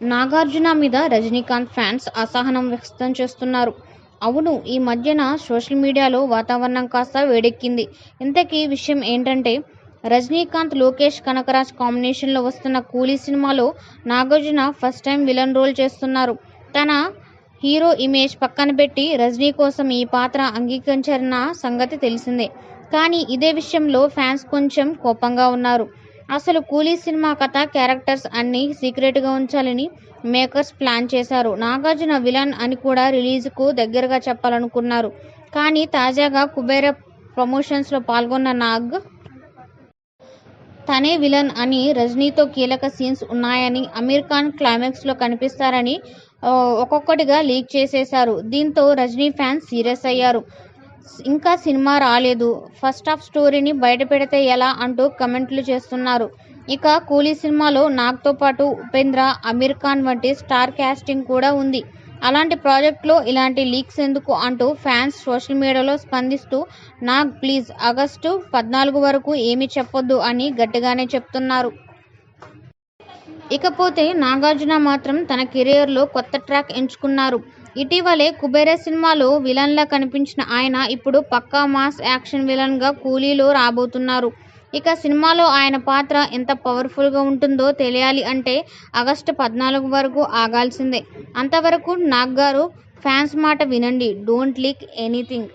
నాగార్జున మీద రజనీకాంత్ ఫ్యాన్స్ అసహనం వ్యక్తం చేస్తున్నారు. అవును ఈ మధ్యన సోషల్ మీడియాలో వాతావరణం కాస్త వేడెక్కింది. ఇంతకీ విషయం ఏంటంటే రజనీకాంత్, లోకేష్ కనకరాజ్ కాంబినేషన్లో వస్తున్న 'కూలీ' సినిమాలో Nagarjuna first time villain role చేస్తున్నారు. తన హీరో ఇమేజ్ పక్కన పెట్టి రజనీ కోసం ఈ పాత్ర అంగీకరించారన్న సంగతి తెలిసిందే. కానీ ఇదే విషయంలో ఫ్యాన్స్ కొంచెం కోపంగా ఉన్నారు. అసలు 'కూలీ' సినిమా కథ, క్యారెక్టర్స్ అన్నీ సీక్రెట్గా ఉంచాలని మేకర్స్ ప్లాన్ చేశారు. నాగార్జున విలన్ అని కూడా రిలీజ్కు దగ్గరగా చెప్పాలనుకున్నారు. కానీ తాజాగా 'కుబేర' ప్రమోషన్స్లో పాల్గొన్న నాగ్ తనే విలన్ అని, రజనీతో కీలక సీన్స్ ఉన్నాయని, అమీర్ ఖాన్ క్లైమాక్స్లో కనిపిస్తారని ఒక్కొక్కటిగా లీక్ చేసేశారు. దీంతో రజనీ ఫ్యాన్స్ సీరియస్ అయ్యారు. ఇంకా సినిమా రాలేదు. ఫస్ట్ హాఫ్ స్టోరీని బయటపెడితే ఎలా అంటూ కమెంట్లు చేస్తున్నారు. ఇక 'కూలీ' సినిమాలో నాగ్తో పాటు ఉపేంద్ర, అమీర్ ఖాన్ వంటి స్టార్ క్యాస్టింగ్ కూడా ఉంది. అలాంటి ప్రాజెక్ట్లో ఇలాంటి లీక్స్ ఎందుకు అంటూ ఫ్యాన్స్ సోషల్ మీడియాలో స్పందిస్తూ నాగ్ ప్లీజ్ ఆగస్టు పద్నాలుగు వరకు ఏమీ చెప్పొద్దు అని గట్టిగానే చెప్తున్నారు. ఇకపోతే నాగార్జున మాత్రం తన కెరియర్లో కొత్త ట్రాక్ ఎంచుకున్నారు. ఇటీవలే 'కుబేర' సినిమాలో విలన్లా కనిపించిన ఆయన ఇప్పుడు పక్కా మాస్ యాక్షన్ విలన్గా 'కూలీ'లో రాబోతున్నారు. ఇక సినిమాలో ఆయన పాత్ర ఎంత పవర్ఫుల్గా ఉంటుందో తెలియాలి అంటే ఆగస్టు పద్నాలుగు వరకు ఆగాల్సిందే. అంతవరకు నాగ్గారు ఫ్యాన్స్ మాట వినండి డోంట్ లీక్ ఎనీథింగ్